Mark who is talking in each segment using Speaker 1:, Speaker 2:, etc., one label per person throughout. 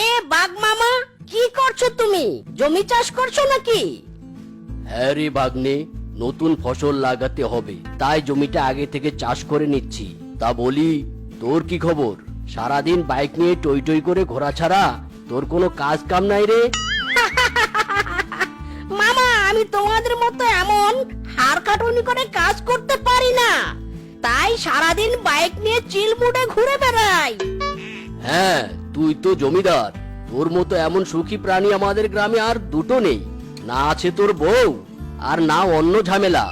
Speaker 1: আরে বাঘ মামা কি করছ তুমি? জমি চাষ করছ নাকি?
Speaker 2: হ্যাঁ রে বাগনে নতুন ফসল লাগাতে হবে। তাই জমিটা আগে থেকে চাষ করে নিচ্ছি। তা বলি তোর কি খবর? সারাদিন বাইক নিয়ে টই টই করে ঘোরা ছাড়া তোর কোনো কাজ কাম নাই রে?
Speaker 1: মামা আমি তোমাদের মতো এমন হাড় কাটুনি করে কাজ করতে পারি না। তাই সারাদিন বাইক নিয়ে চিলমুটে ঘুরে বেড়াই।
Speaker 2: হ্যাঁ তুই তো জমিদার। তোর মতো এমন সুখী প্রাণী আমাদের গ্রামে আর দুটো নেই। না আছে তোর বউ আর না অন্য ঝামেলা।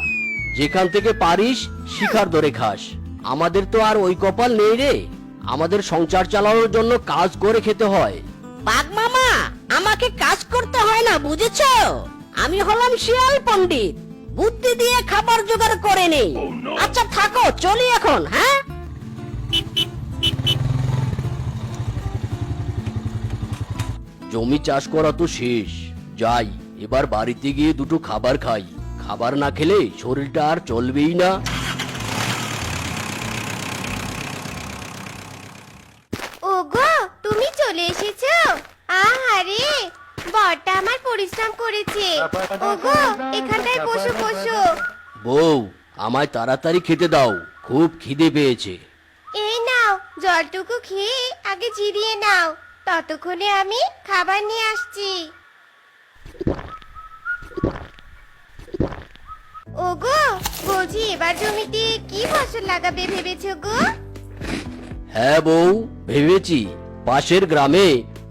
Speaker 2: যেখান থেকে পারিস শিকার ধরে খাস আমাদের তো আর ওই কপাল নেই রে। আমাদের সংসার চালানোর জন্য কাজ করে খেতে হয়।
Speaker 1: বাঘ মামা আমাকে কাজ করতে হয় না বুঝেছ? আমি হলাম শিয়াল পণ্ডিত। বুদ্ধি দিয়ে খাবার জোগাড় করে নেই। আচ্ছা থাকো চলি এখন হ্যাঁ?
Speaker 2: জমি চাষ করা তো শেষ। যাই এবার বাড়িতে গিয়ে দুটো খাবার খাই। খাবার না খেলে শরীরটা আর চলবেই না।
Speaker 3: ওগো তুমি চলে এসেছ? আহারে বরটা আমার পরিশ্রম করেছে। ওগো এখানটায় বসো বসো।
Speaker 2: বউ আমায় তাড়াতাড়ি খেতে দাও। খুব খিদে পেয়েছে।
Speaker 3: এই নাও জলটুকু খেয়ে আগে জিরিয়ে নাও। ততক্ষণে আমি খাবার নিয়ে আসছি। ওগো বলছি এবার জমিতে কি ফসল লাগাবে ভেবেছো গো?
Speaker 2: হ্যাঁ বউ ভেবেছি। পাশের গ্রামে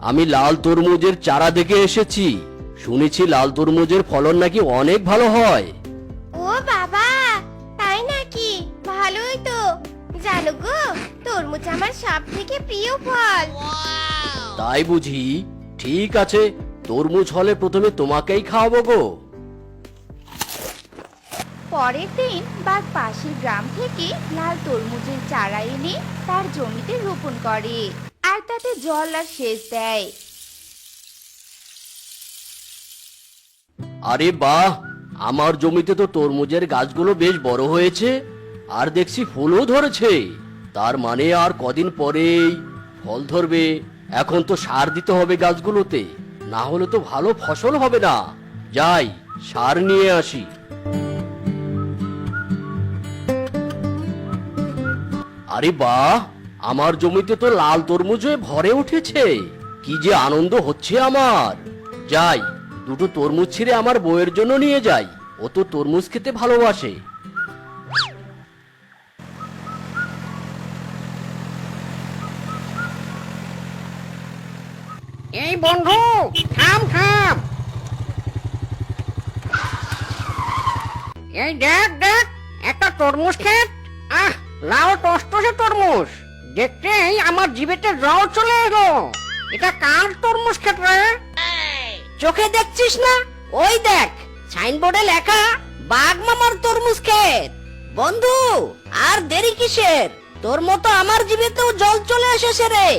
Speaker 2: আমি লাল তরমুজের চারা দেখে এসেছি। শুনেছি লাল তরমুজের ফলন নাকি অনেক ভালো হয়।
Speaker 3: ও বাবা তাই নাকি? ভালোই তো। জানো গো তরমুজ আমার সব থেকে প্রিয় ফল।
Speaker 2: তাই বুঝি ঠিক আছে তরমুজ হলে প্রথমে তোমাকেই খাওয়াবো গো।
Speaker 4: পরের দিন বাঘ পাশের গ্রাম থেকে লাল তরমুজের চারা এনে তার জমিতে রোপণ করে আর তাতে জল আর সেচ দেয়।
Speaker 2: আরে বাহ আমার জমিতে তো তরমুজের গাছগুলো বেশ বড় হয়েছে আর দেখছি ফুলও ধরেছে। তার মানে আর কদিন পরেই ফল ধরবে। এখন তো সার দিতে হবে গাছগুলোতে, না হলে তো ভালো ফসল হবে না। যাই, সার নিয়ে আসি। আরে বাহ, আমার জমিতে তো লাল তরমুজ ভরে উঠেছে। কি যে আনন্দ হচ্ছে আমার। যাই, দুটো তরমুজ ছিঁড়ে আমার বউয়ের জন্য নিয়ে যাই। ও তো তরমুজ খেতে ভালোবাসে।
Speaker 1: বন্ধু এই দেখ দেখ, একটা তরমুজ ক্ষেত। আহ টসটসে তরমুজ। দেখতেই আমার চলে এলো। এটা কার তরমুজ ক্ষেত রে? চোখে দেখছিস না? ওই দেখ, সাইনবোর্ডে লেখা, বাঘ মামার তরমুজ ক্ষেত। বন্ধু, আর দেরি কিসের? তোর মতো আমার জিভেতেও জল চলে এসেছে রে।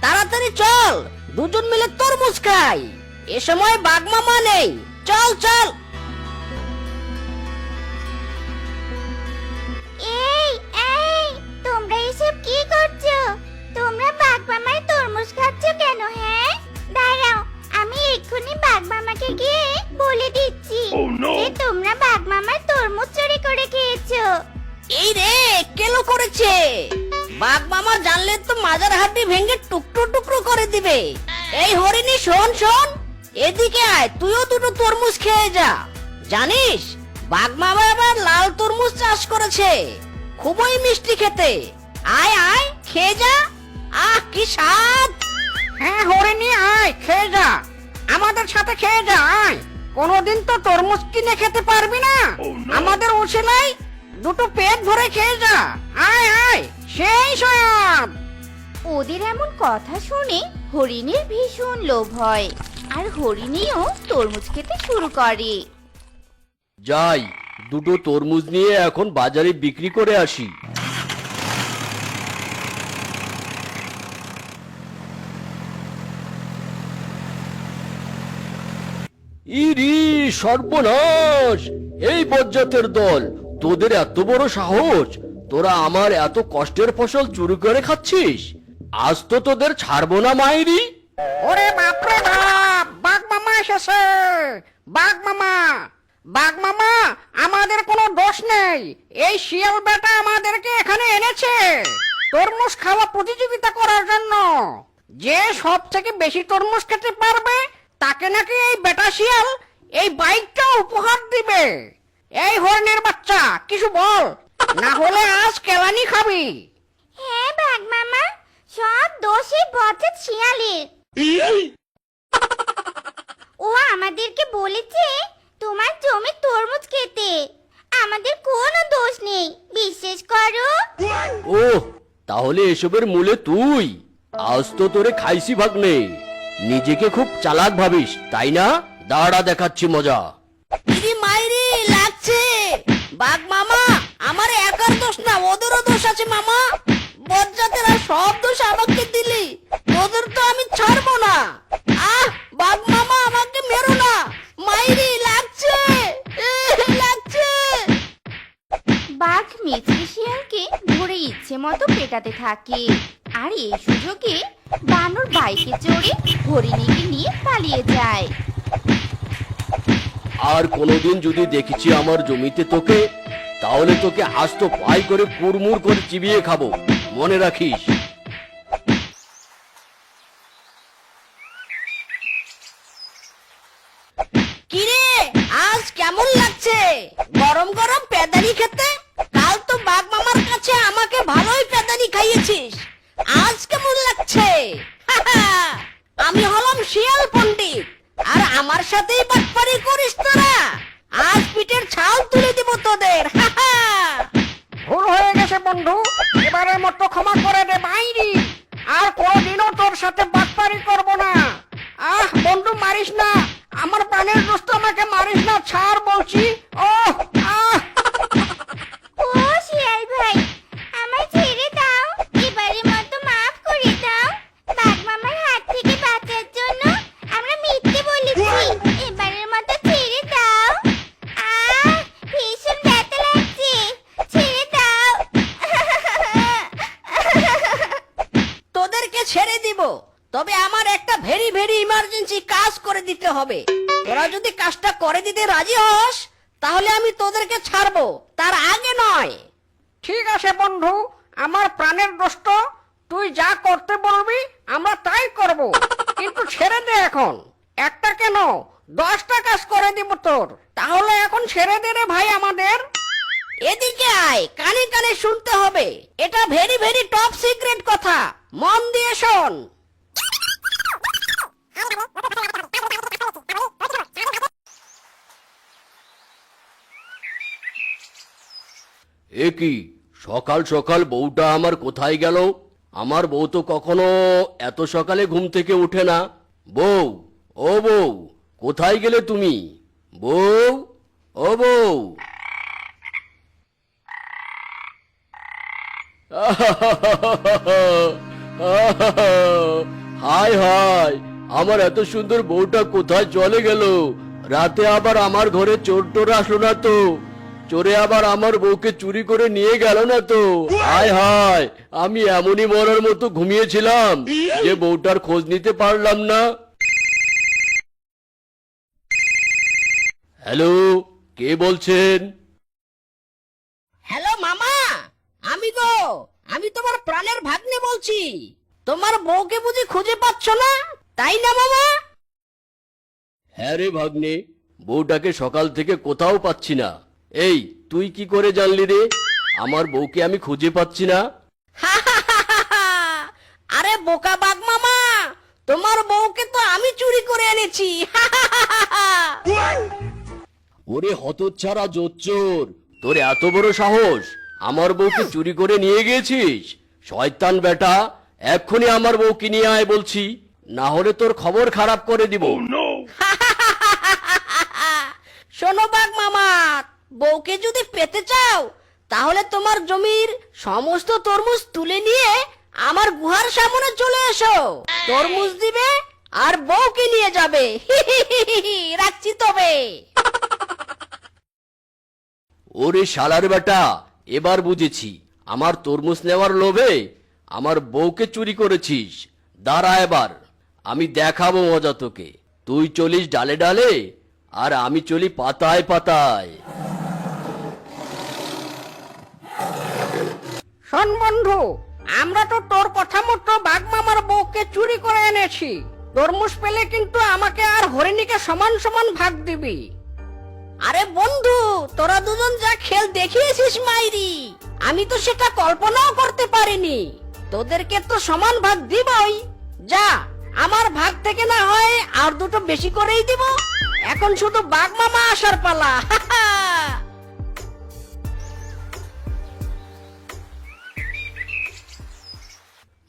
Speaker 1: তাড়াতাড়ি চল। দুজন মিলে তরমুজ খাই। এ সময় বাঘ মামা নেই। চল চল।
Speaker 3: এই এই তোমরা এসব কি করছ? তোমরা বাঘ মামার তরমুজ খাচ্ছ কেন হ্যাঁ? দাঁড়াও আমি এক্ষুনি বাঘ মামাকে গিয়ে বলে দিচ্ছি যে তোমরা বাঘ মামার তরমুজ চুরি করে খেয়েছো।
Speaker 1: এই রে কেলো করেছে? বাঘ মামা জানলে তো মাজার হাড্ডি ভেঙে টুকরো টুকরো করে দিবে। এই হরিণী শোন শোন। এদিকে আয় তুইও দুটো তরমুজ খেয়ে যা। জানিস বাঘ মামা আবার লাল তরমুজ চাষ করেছে। খুবই মিষ্টি খেতে। আয় আয় খেয়ে যা। আহ কি স্বাদ। হ্যাঁ হরিণী আয় খেয়ে যা। আমাদের সাথে খেয়ে যা আয়। কোনোদিন তো তরমুজ কিনে খেতে পারবি না। আমাদের উছিলাই দুটো পেট ভরে খেয়ে যা। আয় আয়। সেই
Speaker 4: ওদের এমন কথা শুনে হরিণীর ভীষণ লোভ হয় আর হরিণীও তরমুজ খেতে শুরু করে।
Speaker 2: যাই দুটো তরমুজ নিয়ে এখন বাজারে বিক্রি করে আসি। ইরি সর্বনাশ! এই বজ্জাতের দল তোদের এত বড় সাহস? তোরা আমার এত কষ্টের ফসল চুরি করে খাচ্ছিস? আজ তো তোদের ছাড়বো না, মাইরি।
Speaker 5: ওরে বাপরে বাপ, বাঘ মামা এসেছে। বাঘ মামা বাঘ মামা, আমাদের কোনো দোষ নেই। এই শিয়াল বেটা আমাদেরকে এখানে এনেছে। তরমুজ খাওয়া প্রতিযোগিতা করার জন্য। যে সব থেকে বেশি তরমুজ খেতে পারবে, তাকে নাকি এই বেটা শিয়াল এই বাইকটা উপহার দিবে। এই হরিণের বাচ্চা, কিছু বল। না হলে আজ কেলানি খাবি।
Speaker 3: হ্যাঁ বাঘ মামা সব দোষী বজ্জাত শিয়ালের। ও আমাদেরকে বলেছে তোমার জমি তরমুজ খেতে। আমাদের কোনো দোষ নেই বিশ্বাস করো।
Speaker 2: ও তাহলে এসবের মূলে তুই। আজ তো তোরে খাইছি ভাগ্নে। নিজেকে খুব চালাক ভাবিস তাই না? দাঁড়া দেখাচ্ছি মজা
Speaker 1: দিদি মাইরি লাগছে বাঘ মামা আমার একার দোষ না আছে মামা? বজ্জাতেরা সব দোষ আমাকে দিলি। ওদের তো আমি ছাড়বো না। আহ বাঘ মামা আমাকে মেরো না। মাইরি লাগছে। লাগছে।
Speaker 4: বাঘ মিচকে শিয়ালকে ধরে ইচ্ছে মতো পেটাতে থাকে। আর এই সুযোগে বানর বাইকে চড়ে হরিণীকে নিয়ে পালিয়ে যায়।
Speaker 2: আর কোনোদিন যদি দেখেছি আমার জমিতে তোকে তাহলে তোকে আস্ত পাই করে কুড়মুর করে চিবিয়ে খাব। মনে রাখিস?
Speaker 1: গরম গরম পেদানি খেতে? কাল তো বাঘ মামার কাছে আমাকে ভালোই পেদানি খাইয়েছিস। আজ কেমন লাগছে? আমি হলাম শিয়াল পণ্ডিত, আর আমার সাথেই বাটপারি করিস তোরা। আজ পিঠের ছাল তুলে দিব তোদের।
Speaker 5: ভুল হয়ে গেছে বন্ধু। এবারে মতো ক্ষমা করে দে বাইরি আর কোনোদিনও তোর সাথে বাটপারি করব না। আহ বন্ধু মারিস না। আমার প্রাণের দোস্ত আমাকে মারিস না। ছাড় বলছি। ও আহ।
Speaker 3: ও শিয়াল ভাই
Speaker 5: কানে
Speaker 1: শুনতে হবে। এটা ভেরি ভেরি টপ সিক্রেট কথা। মন দিয়ে শোন।
Speaker 2: এ সকাল সকাল বউটা আমার কোথায় গেল? আমার বউ তো কখনো এত সকালে ঘুম থেকে ওঠে না। বউ, ও বউ, কোথায় গেলে তুমি? বউ, ও বউ। হাই হাই আমার এত সুন্দর বউটা কোথায় চলে গেল? রাতে আবার আমার ঘরে চোর টোর আসলো না তো? চোরে আবার আমার বউকে চুরি করে নিয়ে গেল না তো? হায় হায়, আমি এমনই মরার মতো ঘুমিয়েছিলাম যে বউটার খোঁজ নিতে পারলাম না। হ্যালো, কে বলছেন
Speaker 1: হ্যালো মামা গো। আমি তোমার প্রাণের ভাগ্নে বলছি। তোমার বউকে বুঝি খুঁজে পাচ্ছ না? তাই না মামা?
Speaker 2: হ্যাঁ রে ভাগ্নে বউটাকে সকাল থেকে কোথাও পাচ্ছি না। এই তুই কি করে জানলি রে? আমার বউকে আমি খুঁজে পাচ্ছি না।
Speaker 1: আরে বোকা বাঘ মামা তোমার বউকে তো আমি চুরি করে এনেছি।
Speaker 2: ওরে হতচ্ছাড়া জোচ্চোর তোর এত বড় সাহস? আমার বউকে চুরি করে নিয়ে গিয়েছিস? শয়তান বেটা এক্ষুনি আমার বউকে নিয়ে আয় বলছি। না হলে তোর খবর খারাপ করে দিব।
Speaker 1: শোনো বাঘ মামা বউকে যদি পেতে চাও তাহলে তোমার জমির সমস্ত তরমুজ তুলে নিয়ে আমার গুহার সামনে চলে এসো। তরমুজ দিবে আর বউকে নিয়ে যাবে। রাখছি তবে।
Speaker 2: ওরে শালার বেটা এবার বুঝেছি, আমার তরমুজ নেওয়ার লোভে আমার বউকে চুরি করেছিস। দাঁড়া এবার, আমি দেখাবো মজা তোকে তুই চলিস ডালে ডালে, আর আমি চলি পাতায় পাতায়।
Speaker 5: শোন বন্ধু, আমরা তো তোর কথা মতো বাঘ মামার বউকে চুরি করে এনেছি। তরমুজ পেলে কিন্তু আমাকে আর হরিণীকে সমান সমান ভাগ দিবি।
Speaker 1: আরে বন্ধু, তোরা দুজন যা খেল দেখিয়েছিস মাইরি, আমি তো সেটা কল্পনাও করতে পারিনি। তোদেরকে তো সমান ভাগ দিবই। যা, আমার ভাগ থেকে না হয় আর দুটো বেশি করেই দিব। এখন শুধু বাঘ মামা আসার পালা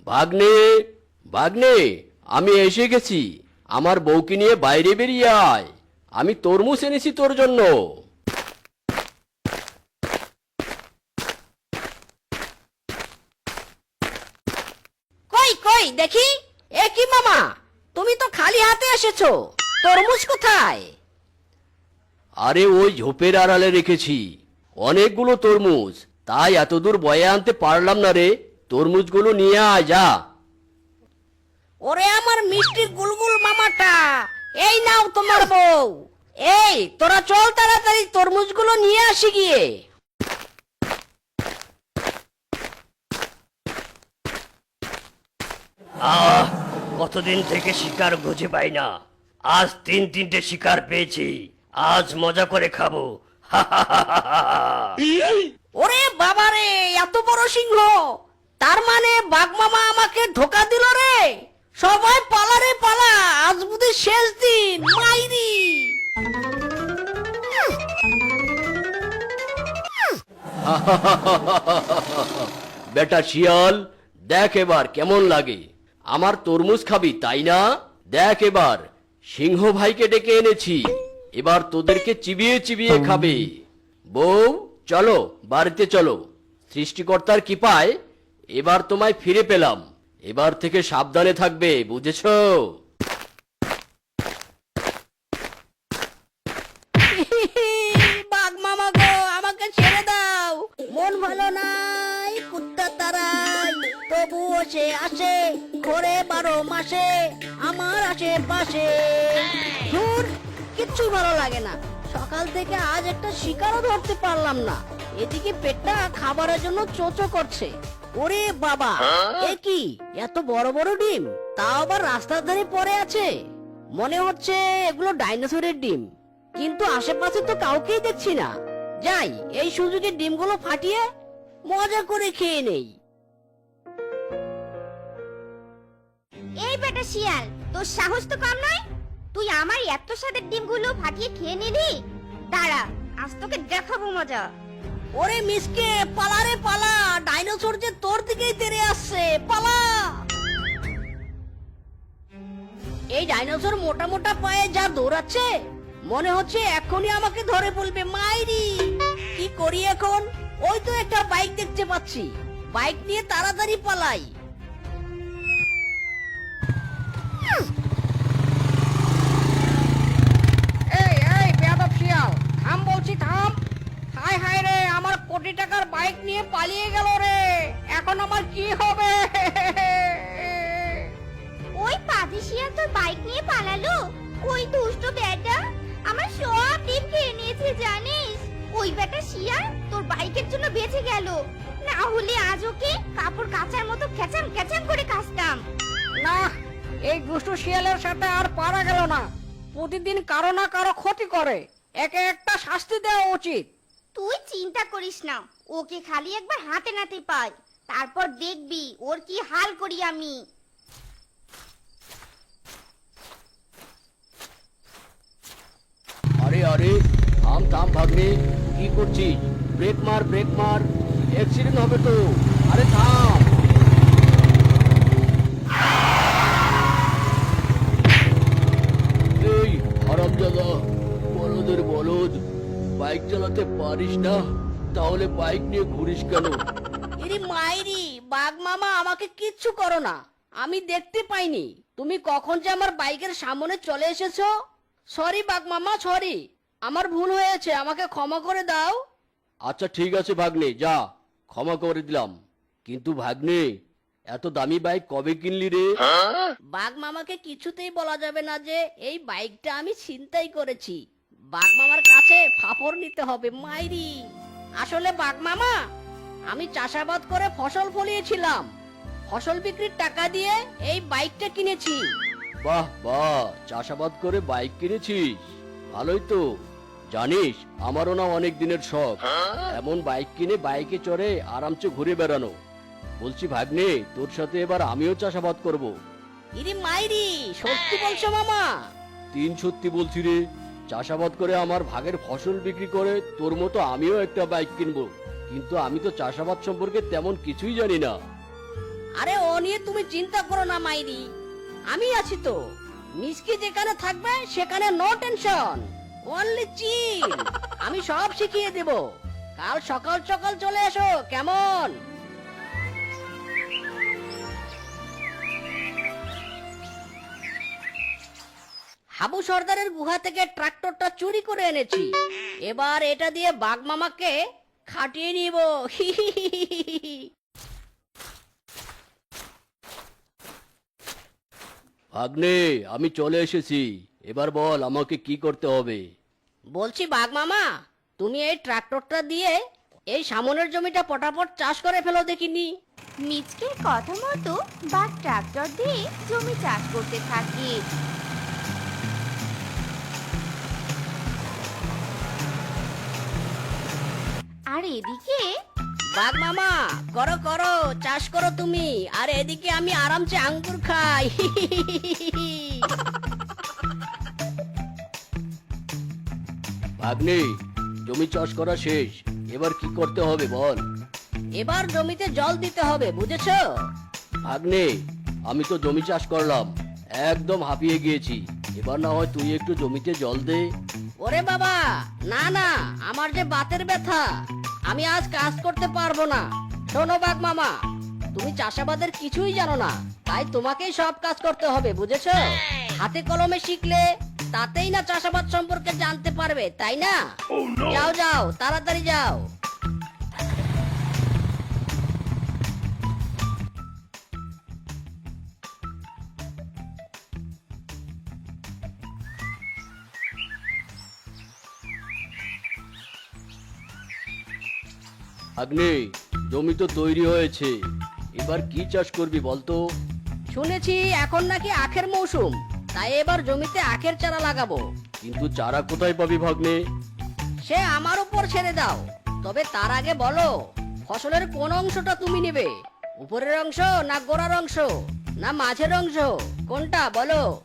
Speaker 2: ভাগ্নে ভাগ্নে, আমি এসে গেছি। আমার বউকে নিয়ে বাইরে বেরিয়ে আয়। আমি তরমুজ এনেছি তোর জন্য।
Speaker 1: কই কই দেখি। এ কি মামা? তুমি তো খালি হাতে এসেছ। তরমুজ কোথায়?
Speaker 2: আরে ওই ঝোপের আড়ালে রেখেছি। অনেকগুলো তরমুজ। তাই এতদূর বয়ে আনতে পারলাম না রে। তরমুজগুলো নিয়ে আয় যা।
Speaker 1: ওরে আমার মিষ্টির গুলগুল মামাটা। এই নাও তোমার বউ। এই তোরা চল তাড়াতাড়ি তরমুজগুলো নিয়ে আসি গিয়ে।
Speaker 2: আহ কতদিন থেকে শিকার খুঁজে পাই না। আজ তিন তিনটে শিকার পেয়েছি। আজ মজা করে খাব।
Speaker 1: ওরে বাবারে এত বড় সিংহ। তার মানে বাঘ মামা আমাকে ধোকা দিল রে? সবাই পালা রে পালা, আজ বুধের শেষ দিন, মাইরি।
Speaker 2: বেটা শিয়াল, দেখ এবার কেমন লাগে। আমার তরমুজ খাবি, তাই না? দেখ এবার, সিংহ ভাইকে ডেকে এনেছি। এবার তোদেরকে চিবিয়ে চিবিয়ে খাবে। বউ, চলো, বাড়িতে চলো। সৃষ্টিকর্তার কৃপায় এবার তোমায় ফিরে পেলাম। এবার থেকে সাবধানে থাকবে, বুঝেছ?
Speaker 1: আমাকে ছেড়ে দাও। মন আসে, ঘরে মাসে, আমার আশেপাশে। কিচ্ছু ভালো লাগে না। সকাল থেকে আজ একটা শিকারও পারলাম না। এদিকে পেটটা খাবারের জন্য চোচো করছে। ওরে বাবা এ কি? এত বড় বড় ডিম? তাও আবার রাস্তার ধারে পড়ে আছে? মনে হচ্ছে এগুলো ডাইনোসরের ডিম। কিন্তু আশেপাশে তো কাউকেই দেখছি না। যাই এই সুযোগে ডিমগুলো ফাটিয়ে মজা করে খেয়ে নেই।
Speaker 3: এই বেটা শিয়াল তোর সাহস তো কম নয়? তুই আমার এত স্বাদের ডিমগুলো ফাটিয়ে খেয়ে নিলি? দাঁড়া আজ তোকে দেখাবো মজা।
Speaker 1: ওরে মিসকে, পালা রে, পালা। ডাইনোসর যে তোর দিকেই তেড়ে আসছে, পালা। এই ডাইনোসর মোটা মোটা পায়ে যা দৌড়াচ্ছে, মনে হচ্ছে এখনই আমাকে ধরে বলবে, মাইরি, কি করি এখন? ওই তো একটা বাইক দেখতে পাচ্ছি। বাইক নিয়ে তাড়াতাড়ি পালাই।
Speaker 5: এই এই, বেয়াদব শিয়াল, থাম বলছি, থাম। হায় হায় রে আমার কোটি টাকার বাইক নিয়ে পালিয়ে গেল রে। এখন আমার কি হবে?
Speaker 3: ওই পাজি শিয়াল তোর বাইক নিয়ে পালালো। ওই দুষ্ট বেটা? আমার সব ডিম খেয়ে নিয়েছে জানিস? ওই বেটা শিয়াল তোর বাইকের জন্য বেঁচে গেল। না হলে আজ ওকে কাপড় কাচার মতো খেচাম খেচাম করে কাচতাম।
Speaker 5: না এই দুষ্টু শিয়ালের সাথে আর পারা গেল না। প্রতিদিন কারও না কারও ক্ষতি করে। একে একটা শাস্তি দেওয়া উচিত।
Speaker 3: তুই চিন্তা করিস না। ওকে খালি একবার হাতে নাতে পাই। তারপর দেখবি ওর কি হাল করি আমি।
Speaker 2: আরে আরে, থাম থাম, ভাগ্নে, কি করছিস? ব্রেক মার ব্রেক মার। অ্যাক্সিডেন্ট হবে তো। আরে, থাম। বাইক চালাতে পারিস না তাহলে বাইক নিয়ে ঘুরিস কেন?
Speaker 1: এরে মাইরি বাঘ মামা আমাকে কিচ্ছু করো না। আমি দেখতে পাইনি। তুমি কখন যে আমার বাইকের সামনে চলে এসেছ? সরি বাঘ মামা সরি আমার ভুল হয়েছে আমাকে ক্ষমা করে দাও।
Speaker 2: আচ্ছা ঠিক আছে ভাগ্নে যা ক্ষমা করে দিলাম। কিন্তু ভাগ্নে এত দামি বাইক কবে কিনলি রে?
Speaker 1: বাঘ মামাকে কিছুতেই বলা যাবে না যে এই বাইকটা আমি ছিনতাই করেছি। বাঘ মামার কাছে ফাফর নিতে হবে মাইরি। আসলে বাঘ মামা আমি চাষাবাদ করে ফসল ফলিয়েছিলাম। ফসল বিক্রির টাকা দিয়ে এই বাইকটা কিনেছি।
Speaker 2: বাহ বাহ চাষাবাদ করে বাইক কিনেছিস? ভালোই তো। জানিস আমারও না অনেক দিনের শখ। এমন বাইক কিনে বাইকে চড়ে আরামসে ঘুরে বেড়ানো। বলছি ভাগ্নে তোর সাথে এবার আমিও চাষাবাদ করব।
Speaker 1: ইরি মাইরি সত্যি বলছো মামা।
Speaker 2: তিন সত্যি বলছি রে। চাষাবাদ করে আমার ভাগের ফসল বিক্রি করে তোর মতো আমিও একটা বাইক কিনবো। কিন্তু আমি তো চাষাবাদ সম্পর্কে তেমন কিছুই জানি না।
Speaker 1: আরে ও নিয়ে তুমি চিন্তা করো না, মাইরি। আমি আছি তো। মিসকি যেখানে থাকবে, সেখানে নো টেনশন অনলি চিল আমি সব শিখিয়ে দেব। কাল সকাল সকাল চলে এসো, কেমন? হাবু সর্দারের গুহা থেকে ট্রাক্টরটা চুরি করে এনেছি। এবার এটা দিয়ে বাঘ মামাকে খাটিয়ে নিব।
Speaker 2: ভাগ্নে আমি চলে এসেছি। এবার বল আমাকে কি করতে হবে?
Speaker 1: বলছি বাঘ মামা তুমি এই ট্রাক্টরটা দিয়ে এই সামনের জমিটা পটাপট চাষ করে ফেলো দেখিনি।
Speaker 4: মিচকের কথা মতো বাঘ ট্রাক্টর দিয়ে জমি চাষ করতে থাকে। আর এদিকে?
Speaker 1: বাঘ মামা করো করো চাষ করো তুমি। আর এদিকে আমি আরামসে আঙ্গুর খাই।
Speaker 2: ভাগ্নে জমি চাষ করা শেষ। এবার কি করতে হবে বল?
Speaker 1: এবার জমিতে জল দিতে হবে বুঝেছ?
Speaker 2: ভাগ্নে আমি তো জমি চাষ করলাম। একদম হাঁপিয়ে গিয়েছি। এবার না হয় তুই একটু জমিতে জল দে।
Speaker 1: ওরে বাবা না না আমার যে বাতের ব্যথা। আমি আজ কাজ করতে পারব না। শোনো বাঘ মামা তুমি চাষাবাদের কিছুই জানো না তাই তোমাকেই সব কাজ করতে হবে বুঝেছ? হাতে কলমে শিখলে তাতেই না চাষাবাদ সম্পর্কে জানতে পারবে তাই না? যাও যাও তাড়াতাড়ি যাও।
Speaker 2: ভাগ্নে জমি তো তৈরি হয়েছে। এবার কি চাষ করবি বলতো?
Speaker 1: শুনেছি এখন নাকি আখের মৌসুম। তাই এবার জমিতে আখের চারা লাগাবো।
Speaker 2: কিন্তু চারা কোথায় পাবি ভাগ্নে?
Speaker 1: সে আমার উপর ছেড়ে দাও। তবে তার আগে বলো ফসলের কোন অংশটা তুমি নেবে? উপরের অংশ না গোড়ার অংশ? না মাঝের অংশ? কোনটা বলো?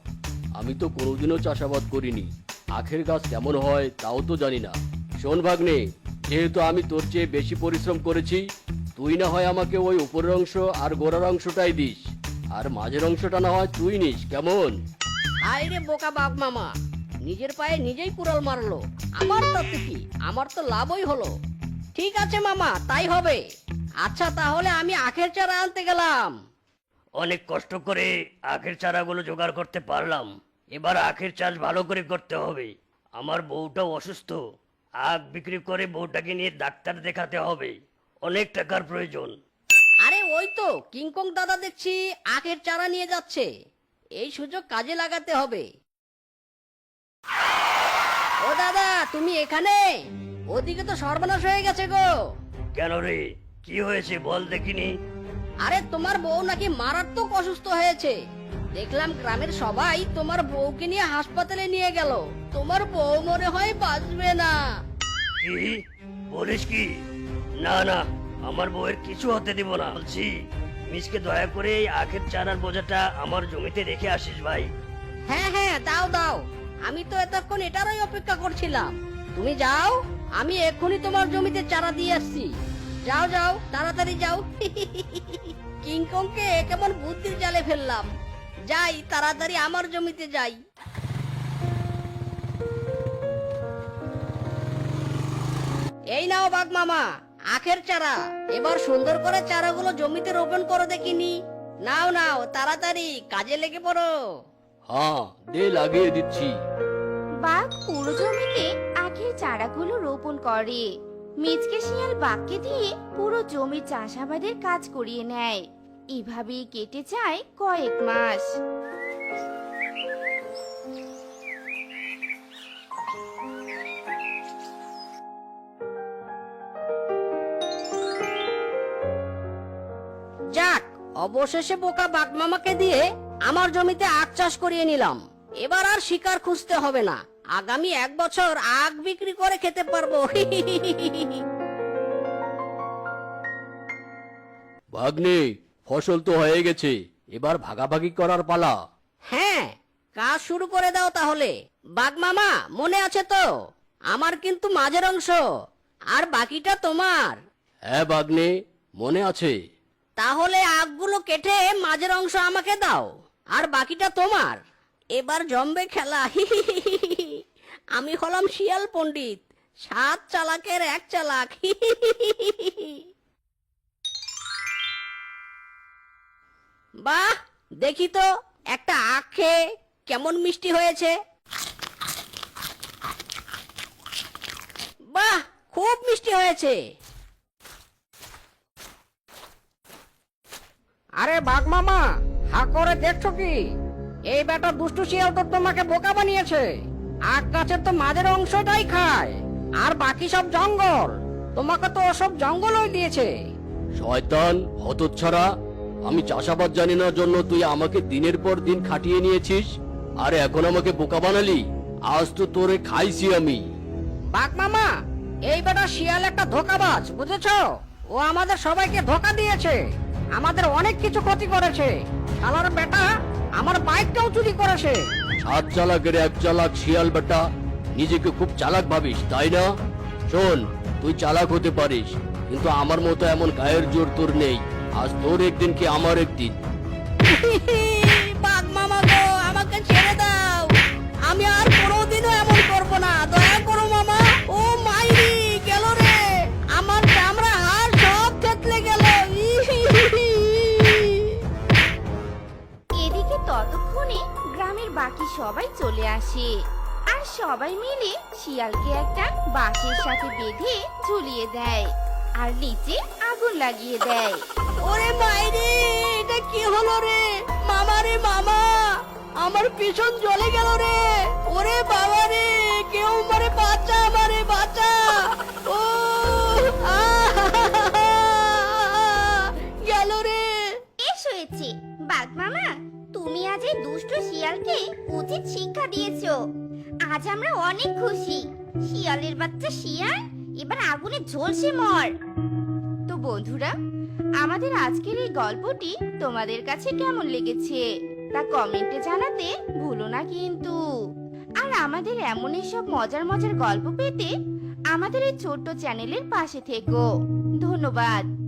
Speaker 2: আমি তো কোনোদিনও চাষাবাদ করিনি। আখের গাছ কেমন হয় তাও তো জানি না। শোন ভাগ্নে যেহেতু আমি তোর চেয়ে বেশি পরিশ্রম করেছি তুই না হয় আমাকে ওই উপরের অংশ আর গোড়ার অংশটাই দিস। আর মাঝের অংশটা না হয় তুই নিস কেমন?
Speaker 1: হায় রে বোকা বাপ মামা নিজের পায়ে নিজেই কুড়াল মারলো। আমার তাতে কি আমার তো লাভই হলো। ঠিক আছে মামা তাই হবে। আচ্ছা তাহলে আমি আখের চারা আনতে গেলাম।
Speaker 6: অনেক কষ্ট করে আখের চারাগুলো জোগাড় করতে পারলাম। এবার আখের চাষ ভালো করে করতে হবে। আমার বউটাও অসুস্থ। আখ বিক্রি করে বউটাকে নিয়ে ডাক্তার দেখাতে হবে। অনেক টাকার প্রয়োজন।
Speaker 1: আরে ওই তো কিংকং দাদা দেখছি আখের চারা নিয়ে যাচ্ছে। এই সুযোগ কাজে লাগাতে হবে। ও দাদা তুমি এখানে? ওদিকে তো সর্বনাশ হয়ে গেছে গো।
Speaker 6: কেন রে? কি হয়েছে বল দেখিনি।
Speaker 1: আরে তোমার বউ নাকি মারাত্মক অসুস্থ হয়েছে। দেখলাম গ্রামের সবাই তোমার বউকে নিয়ে হাসপাতালে নিয়ে গেল। তোমার বউ মনে হয় বাঁচবে না।
Speaker 6: কি? বলিস কি? না না আমার বউয়ের কিছু হতে দিব না। বলছি মিসকে দয়া করে এই আখের চারার বোঝাটা আমার জমিতে রেখে আসিস ভাই।
Speaker 1: হ্যাঁ হ্যাঁ দাও দাও। আমি তো এতক্ষণ এটারই অপেক্ষা করছিলাম। তুমি যাও আমি এক্ষুনি তোমার জমিতে চারা দিয়ে আসছি। যাও যাও তাড়াতাড়ি যাও। কিংকংকে কেমন বুদ্ধির জালে ফেললাম। যাই তাড়াতাড়ি আমার জমিতে যাই। এই নাও বাঘ মামা আখের চারা। এবার সুন্দর করে চারাগুলো জমিতে রোপণ করে দেখিনি। নাও নাও তাড়াতাড়ি কাজে লেগে পড়ো।
Speaker 2: হ্যাঁ দে লাগিয়ে দিচ্ছি।
Speaker 4: বাঘ পুরো জমিতে আখের চারাগুলো রোপণ করে। মিচকে শিয়াল বাঘকে দিয়ে পুরো জমি চাষাবাদের কাজ করিয়ে নেয়। এভাবেই কেটে যায় কয়েক মাস।
Speaker 1: যাক অবশেষে বোকা বাঘ মামাকে দিয়ে আমার জমিতে আখ চাষ করিয়ে নিলাম। এবার আর শিকার খুঁজতে হবে না। আগামী এক বছর আখ বিক্রি করে খেতে পারব।
Speaker 2: ভাগ্নে ফসল তো হয়ে গেছে এবার ভাগাভাগি করার পালা।
Speaker 1: হ্যাঁ কাজ শুরু করে দাও তাহলে। বাঘ মামা মনে আছে তো? আমার কিন্তু মাঝের অংশ আর বাকিটা তোমার।
Speaker 2: হ্যাঁ ভাগ্নে মনে আছে।
Speaker 1: তাহলে আখগুলো কেটে মাঝের অংশ আমাকে দাও আর বাকিটা তোমার। এবার জমবে খেলা আমি হলাম শিয়াল পণ্ডিত সাত চালাকের এক চালাক বাহ দেখি তো একটা আখ খেয়ে কেমন মিষ্টি হয়েছে। বাহ খুব মিষ্টি হয়েছে।
Speaker 5: আরে বাঘ মামা হা করে দেখছ কি? এই বেটা দুষ্টু শিয়াল তো তোমাকে বোকা বানিয়েছে। আখ গাছের তো মাঝের অংশটাই খায় আর বাকি সব জঙ্গল। তোমাকে তো ওসব জঙ্গলই দিয়েছে।
Speaker 2: শয়তান হতচ্ছাড়া আমি চাষাবাদ জানি না জন্য তুই আমাকে দিনের পর দিন খাটিয়ে নিয়েছিস। আর এখন আমাকে বোকা বানালি? আজ তো তোরে খাইছি আমি।
Speaker 5: বাঘ মামা এই বেটা শিয়াল একটা ধোকাবাজ বুঝেছ? ও আমাদের সবাইকে ধোকা দিয়েছে। আমাদের অনেক কিছু ক্ষতি করেছে। শালার বেটা আমার বাইকটাও চুরি করেছে।
Speaker 2: সাত চালাকের এক চালাক শিয়াল বেটা নিজেকে খুব চালাক ভাবিস তাই না? শোন তুই চালাক হতে পারিস কিন্তু আমার মতো এমন গায়ের জোর তোর নেই। আজ তোর একদিন কি আমার একদিন?
Speaker 1: বাঘ মামা গো আমাকে ছেড়ে দাও। আমি আর কোনোদিনও এমন করব না। দয়া করো মামা। ও মাইরি গেল রে। আমার চামড়া সব থেতলে গেল।
Speaker 4: এদিকে ততক্ষণে গ্রামের বাকি সবাই চলে আসে। আর সবাই মিলে শিয়ালকে একটা বাঁশের সাথে বেঁধে ঝুলিয়ে দেয়। আর নিচে আগুন লাগিয়ে দেয়।
Speaker 1: ওরে মাইরি এটা কি হলো রে? মামা রে মামা আমার পিছন জ্বলে গেল রে। ওরে বাবা রে কেউ মারে বাচ্চা আমারে বাচ্চা ও! গেল রে।
Speaker 3: বেশ হয়েছে। বাঘ মামা তুমি আজ এই দুষ্ট শিয়ালকে উচিত শিক্ষা দিয়েছ। আজ আমরা অনেক খুশি। শিয়ালের বাচ্চা শিয়াল এবার আগুনে ঝলসে মর।
Speaker 4: তো বন্ধুরা, আমাদের আজকের এই গল্পটি তোমাদের কাছে কেমন লেগেছে তা কমেন্টে জানাতে ভুলো না কিন্তু। আর আমাদের এমন সব মজার মজার গল্প পেতে আমাদের এই ছোট্ট চ্যানেলের পাশে থেকো। ধন্যবাদ।